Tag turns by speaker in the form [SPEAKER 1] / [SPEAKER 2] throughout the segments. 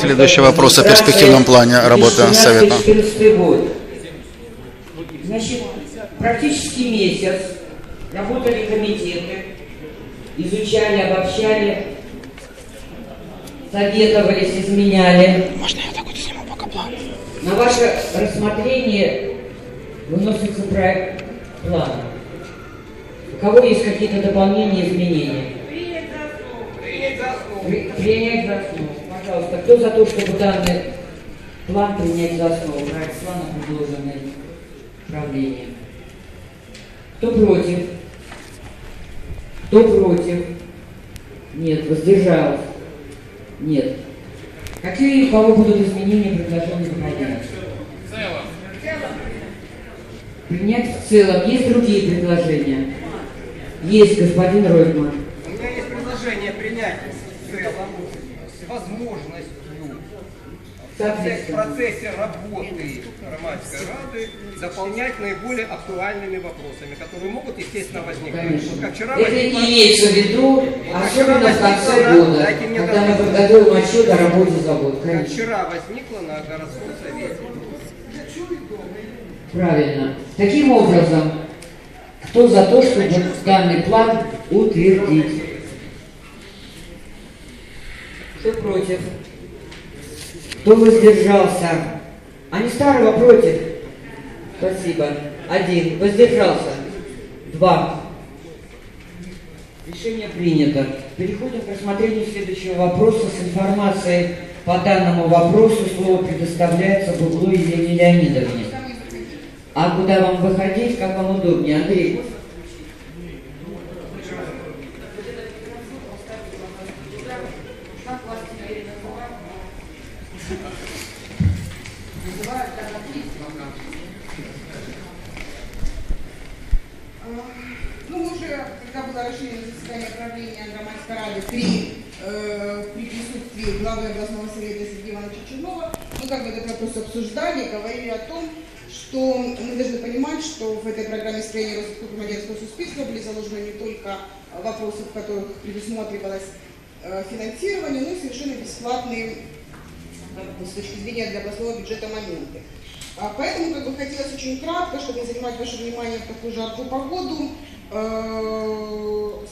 [SPEAKER 1] Следующий вопрос о перспективном плане работы совета.
[SPEAKER 2] 2014 год. Значит, практически месяц работали комитеты, изучали, обобщали, советовались, изменяли.
[SPEAKER 1] Можно я так вот сниму пока план?
[SPEAKER 2] На ваше рассмотрение выносится проект плана. У кого есть какие-то дополнения, изменения? При- Принять за основу. Пожалуйста, кто за то, чтобы данный план принять за основу? Проект плана, предложенный правлением. Кто против? Кто против? Нет. Воздержался? Нет. Какие у кого будут изменения предложения принять? Принять в целом. Есть другие предложения? Есть, господин Ройтман.
[SPEAKER 3] У меня есть предложение принять в целом с возможностью в процессе работы Громадской Рады дополнять наиболее актуальными вопросами, которые могут, естественно, возникнуть.
[SPEAKER 2] Конечно.
[SPEAKER 3] Вот как вчера
[SPEAKER 2] Это
[SPEAKER 3] возникла-
[SPEAKER 2] имеется в виду, особенно в конце года, когда мы подготовим отчет о работе завода.
[SPEAKER 3] Как вчера возникла на городском совете.
[SPEAKER 2] Правильно. Таким образом, кто за то, чтобы данный план утвердить? Кто против? Кто воздержался? А не старого против? Спасибо. Один. Воздержался? Два. Решение принято. Переходим к рассмотрению следующего вопроса с информацией по данному вопросу. Слово предоставляется Буглу Елене Леонидовне. А куда вам выходить, как вам удобнее, Андрей?
[SPEAKER 4] Ну, уже, когда было расширено заседание правления Громадской Рады при, э, при присутствии главы областного совета Сергея Ивановича Чернова, мы как бы этот вопрос обсуждали, говорили о том, что мы должны понимать, что в этой программе строения розвитку громадянского суспільства были заложены не только вопросы, в которых предусматривалось э, финансирование, но и совершенно бесплатные э, с точки зрения для областного бюджета моменты. А, Поэтому как бы хотелось очень кратко, чтобы не занимать ваше внимание в такую жаркую погоду, э,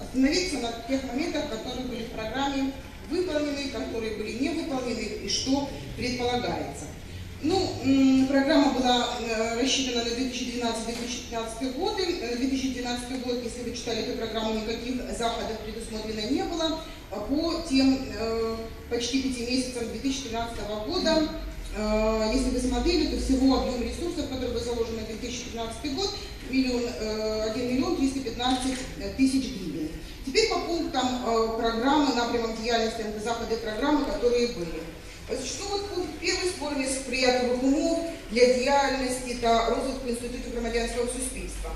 [SPEAKER 4] остановиться на тех моментах, которые были в программе выполнены, которые были не выполнены и что предполагается. Ну, программа была э, рассчитана на 2012-2015 годы. Э, 2012 год, если вы читали эту программу, никаких заходов предусмотрено не было. По тем э, почти пяти месяцам 2013 года, э, если вы смотрели, то всего объем ресурсов, который был заложен на 2015 год, миллион, э, 1 миллион 315 тысяч гривен. Теперь по пунктам э, программы, напрямок деятельности, заходы программы, которые были. Значить, ну от пункт перший створення сприятливих умов для діяльності та розвитку інститутів громадянського суспільства.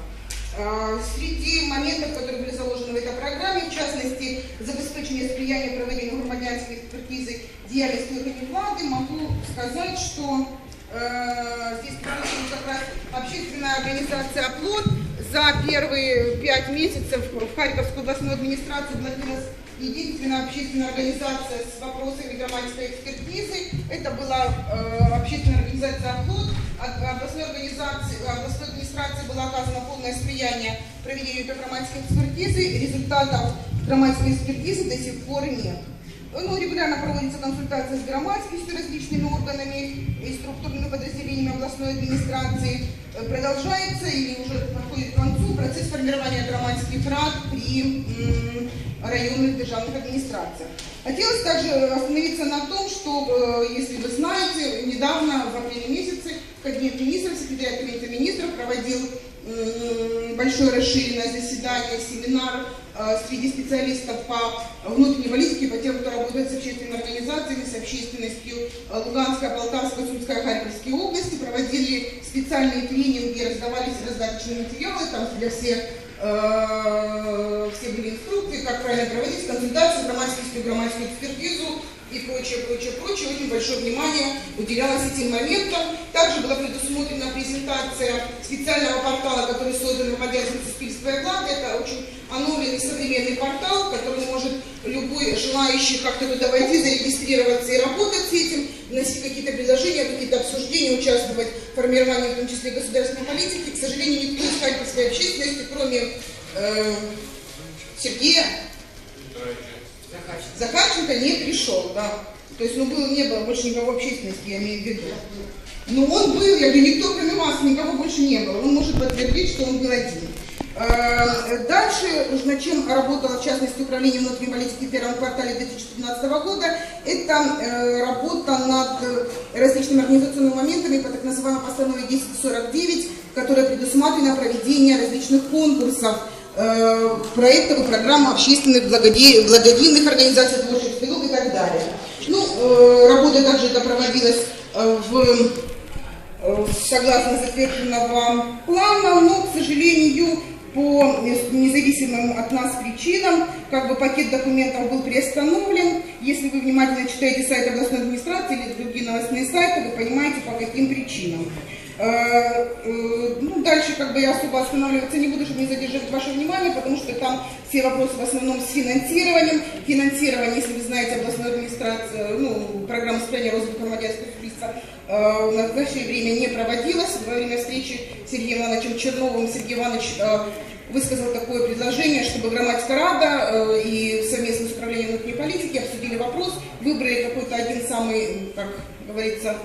[SPEAKER 4] Э, Среди моментов, которые были заложены в этой программе, в частности, забезпечение сприяння проведению громадянской экспертизы деятельности органов влады, могу сказать, что э, здесь как раз общественная организация «Оплот». За первые пять месяцев в Харьковскую областную администрацию обратилась единственная общественная организация с вопросами громадской экспертизы. Это была э, общественная организация «Оплот». От областной организации, областной администрации было оказано полное слияние проведению этой громадской экспертизы. Результатов громадской экспертизы до сих пор нет. Ну, регулярно проводится консультация с громадскостью, различными органами и структурными подразделениями областной администрации. Э, Продолжается или уже подходит к концу процесс формирования громадских рад при районных державных администрациях. Хотелось также остановиться на том, что, э, если вы знаете, недавно, в апреле месяце, Кабинет министров, секретарь Кабинета министров проводил большое расширенное заседание, семинар э, среди специалистов по внутренней политике, по тем, кто работает с общественными организациями, с общественностью э, Луганской, Полтавской, Сумской, Харьковской области, проводили специальные тренинги, раздавались раздаточные материалы там для всех э, все были инструкции, как правильно проводить консультации, грамматическую, грамматическую экспертизу и прочее, прочее, прочее. Очень большое внимание уделялось этим моментам. Также была предусмотрена презентация специального портала, который создан в Суспильство и Глад. Это очень оновленный современный портал, который может любой желающий как-то туда войти, зарегистрироваться и работать вносить какие-то предложения, какие-то обсуждения, участвовать в формировании, в том числе государственной политики. К сожалению, никто из харьковской общественности, кроме э, Сергея Захарченко не пришел, да. То есть, ну, было, не было больше никого общественности, я имею в виду. Но он был, я говорю, никто кроме вас, никого больше не было. Он может подтвердить, что он был один. Э, Дальше, над чем работало, в частности, Управление внутренней политики в первом квартале 2015 года, это э, работа над различными организационными моментами по так называемой постанове 1049, которая предусматривает проведение различных конкурсов, э, проектов и программ общественных благоде- благодетельных организаций, творческих и так далее. Ну, работа также это проводилась в согласно затверженного плана, но, к сожалению, по независимым от нас причинам, как бы пакет документов был приостановлен. Если вы внимательно читаете сайт областной администрации или другие новостные сайты, вы понимаете, по каким причинам. Э, э, Ну, дальше как бы я особо останавливаться не буду, чтобы не задерживать ваше внимание, потому что там все вопросы в основном с финансированием. Финансирование, если вы знаете, областной администрации, ну, программа состояния развития Мадярского списка э, в настоящее время не проводилась. Во время встречи с Сергеем Ивановичем Черновым Сергей Иванович э, высказал такое предложение, чтобы громадская рада и совместно с управлением внутренней политики обсудили вопрос, выбрали какой-то один самый, как говорится,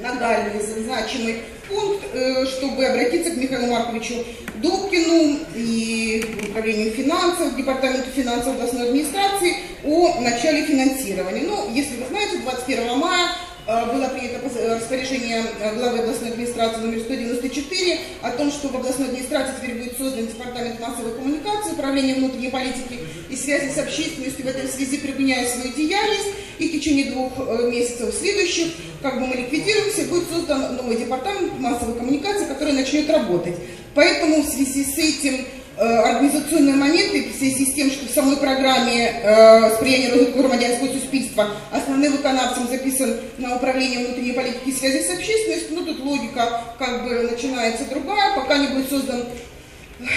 [SPEAKER 4] нагальный, значимый пункт, э, чтобы обратиться к Михаилу Марковичу Добкину и управлению финансов, департаменту финансов областной администрации о начале финансирования. Ну, если вы знаете, 21 мая было принято э, распоряжение э, главы областной администрации номер 194 о том, что в областной администрации теперь будет создан департамент массовой коммуникации, управления внутренней политики и связи с общественностью. В этой связи применяя свою деятельность и в течение двух э, месяцев следующих, как бы мы ликвидируемся, будет создан новый департамент массовой коммуникации, который начнет работать. Поэтому в связи с этим э, организационные моменты, в связи с тем, что в самой программе э, сприяння розвитку громадянського суспільства основным виконавцем записан на управление внутренней политики связи с общественностью, ну тут логика как бы начинается другая, пока не будет создан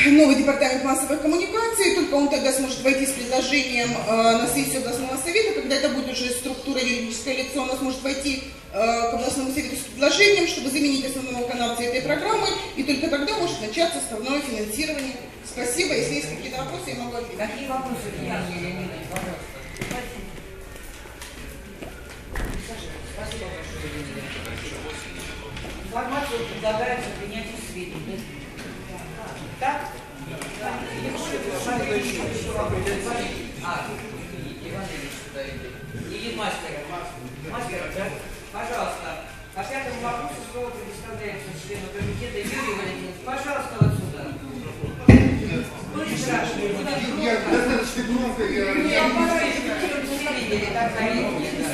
[SPEAKER 4] новый департамент массовой коммуникации, только он тогда сможет войти с предложением э, на сессию областного совета, когда это будет уже структура юридическое лицо, она сможет войти э, к областному совету с предложением, чтобы заменить основного виконавца этой программы, и только тогда может начаться основное финансирование. Спасибо, если есть какие-то вопросы, я могу ответить.
[SPEAKER 2] Какие вопросы, Евгений Леонидович, пожалуйста? Спасибо большое. Информацию предлагается принять в сведения. Так? А, извините, Иван Ильич сюда идет. Или мастер. Мастер, да? Пожалуйста. По пятому вопросу слово предоставляется члену комитета Юрию Валентиновичу. Пожалуйста, вот сюда.
[SPEAKER 5] Я достаточно громко, я,
[SPEAKER 2] Не,
[SPEAKER 5] я,
[SPEAKER 2] все видели, так заметили, да.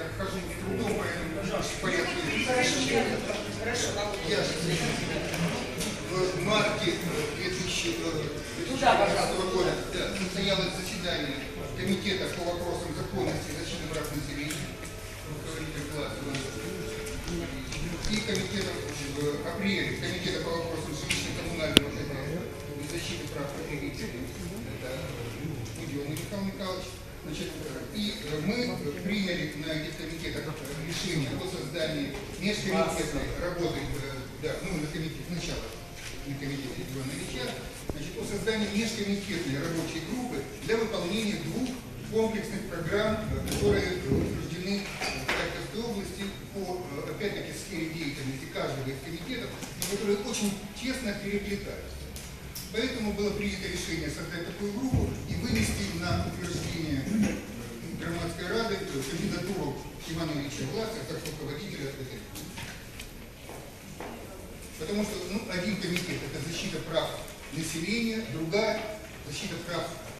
[SPEAKER 5] я хожу с трудом, поэтому порядке.
[SPEAKER 2] Хорошо,
[SPEAKER 5] Я в марте 2014
[SPEAKER 2] Туда, пожалуйста.
[SPEAKER 5] года да, состоялось заседание комитета по вопросам законности прав населения, руководитель класса и комитета в апреле комитета по вопросам жилищно-коммунального хозяйства и защиты прав потребителей. Это Буденный Михаил Михайлович. Значит, и мы приняли на этих комитетах решение о создании межкомитетной работы, да, ну, на комитете сначала, на комитете Ивана Ильича, значит, о создании межкомитетной рабочей группы для выполнения двух комплексных программ, э, которые э, утверждены Харьковской области по, э, опять-таки, сфере деятельности каждого из комитетов, которые очень тесно переплетаются. Поэтому было принято решение создать такую группу и вынести на утверждение громадской рады э, кандидатуру Ивана Ильича Власа как руководителя этой. Потому что ну, один комитет – это защита прав населения, другая – защита прав